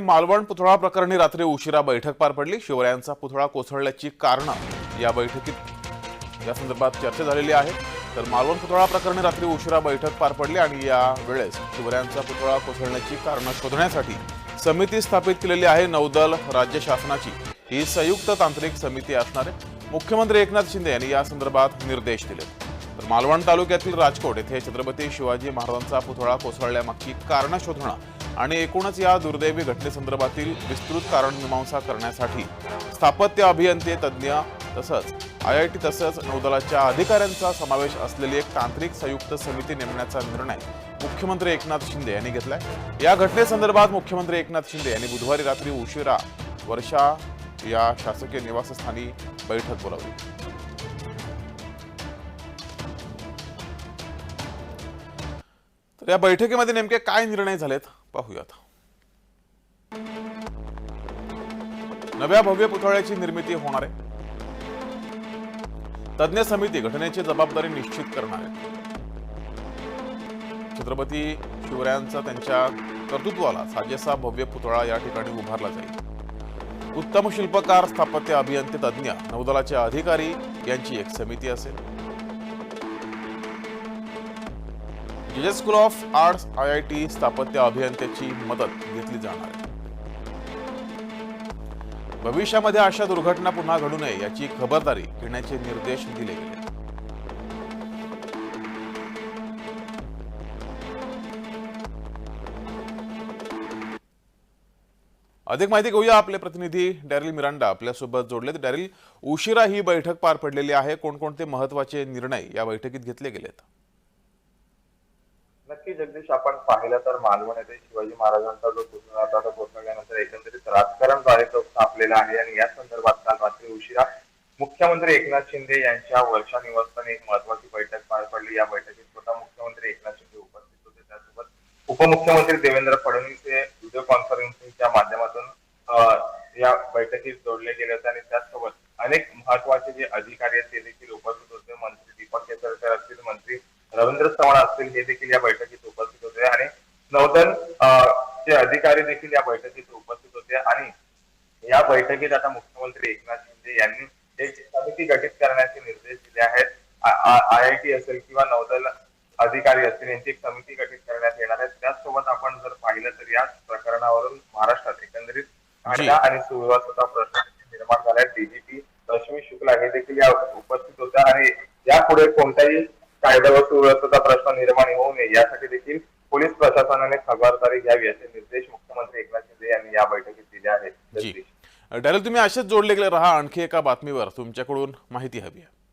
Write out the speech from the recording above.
मालवण पुतळा प्रकरणी रात्री उशिरा बैठक पार पडली. शिवरायांचा पुतळा कोसळल्याची कारणं या बैठकीत या संदर्भात चर्चा झालेली आहे. तर मालवण पुतळा प्रकरणी रात्री उशिरा बैठक पार पडली आणि या वेळेस शिवरायांचा पुतळा कोसळण्याची कारणं शोधण्यासाठी समिती स्थापित केलेली आहे नौदल राज्य शासनाची. ही संयुक्त तांत्रिक समिती असणार आहे मुख्यमंत्री एकनाथ शिंदे यांनी या संदर्भात निर्देश दिले. तर मालवण तालुक्यातील राजकोट येथे छत्रपती शिवाजी महाराजांचा पुतळा कोसळल्यामागची कारणं शोधणं आणि एकूणच या दुर्दैवी घटनेसंदर्भातील विस्तृत कारण मीमांसा करण्यासाठी स्थापत्य अभियंते तज्ज्ञ तसंच आय आय टी तसंच नौदलाच्या अधिकाऱ्यांचा समावेश असलेली एक तांत्रिक संयुक्त समिती नेमण्याचा निर्णय मुख्यमंत्री एकनाथ शिंदे यांनी घेतलाय. या घटनेसंदर्भात मुख्यमंत्री एकनाथ शिंदे यांनी बुधवारी रात्री उशिरा वर्षा या शासकीय निवासस्थानी बैठक बोलावली. या बैठकीमध्ये नेमके काय निर्णय झालेत पाहूयात. नव्या भव्य पुतळ्याची निर्मिती होणार आहे. तज्ज्ञ समिती घटनेची जबाबदारी निश्चित करणार आहे. छत्रपती शिवरायांचा त्यांच्या कर्तृत्वाला साजेसा भव्य पुतळा या ठिकाणी उभारला जाईल. उत्तम शिल्पकार स्थापत्य अभियंते तज्ज्ञ नौदलाचे अधिकारी यांची एक समिती असेल. जे school of arts I I T स्थापत्य अभियंत्याची मदत घेतली जाणार आहे. भविष्यामध्ये अशा दुर्घटना पुन्हा घडू नये याची खबरदारी घेण्याचे निर्देश दिले गेले. अधिक माहिती घेऊया आपले प्रतिनिधी डॅरिल मिरांडा. आपल्यासोबत जोडलेत डॅरिल उशिरा ही बैठक पार पडलेली आहे. कोणकोणते महत्त्वाचे निर्णय या बैठकीत घेतले गेलेत? नक्की जगदीश आपण पाहिलं तर मालवण येथे शिवाजी महाराजांचा जो पुतळा होता तो कोसळल्यानंतर एकंदरीत राजकारण जो आहे तो आहे आणि या संदर्भात काल रात्री उशिरा मुख्यमंत्री एकनाथ शिंदे यांच्या वर्षा निवासस्थानी एक महत्वाची बैठक पार पडली. या बैठकीत स्वतः मुख्यमंत्री एकनाथ शिंदे उपस्थित होते. त्यासोबत उपमुख्यमंत्री देवेंद्र फडणवीस हे व्हिडिओ कॉन्फरन्सिंगच्या माध्यमातून या बैठकीत जोडले गेले होते आणि त्याचसोबत अनेक महत्त्वाचे जे अधिकारी आहेत ते देखील उपस्थित होते. मंत्री दीपक केसरकर असतील मंत्री रवींद्र चव्हाण असतील हे देखील या बैठकीत उपस्थित होते. आणि नौदल चे अधिकारी देखील या बैठकीत उपस्थित होते. आणि या बैठकीत आता मुख्यमंत्री एकनाथ शिंदे यांनी एक समिती गठीत करण्याचे निर्देश दिले आहेत. आय आय टी असेल किंवा नौदल अधिकारी असतील यांची एक समिती गठीत करण्यात येणार आहे. त्याचसोबत आपण जर पाहिलं तर या प्रकरणावरून महाराष्ट्रात एकंदरीत कायदा आणि सुव्यवस्था प्रश्न निर्माण झालाय डीजीपी रश्मी शुक्ला हे देखील या उपस्थित होत्या. आणि यापुढे कोणताही कायदा सुव्यवस्थेचा प्रश्न निर्माण होऊ नये यासाठी देखील पोलीस प्रशासनाने खबरदारी घ्यावी असे निर्देश मुख्यमंत्री एकनाथ शिंदे यांनी या बैठकीत दिले आहेत. जी. डॅरिल तुम्ही असेच जोडले गेले राहा आणखी एका बातमीवर. तुमच्याकडून माहिती हवी आहे.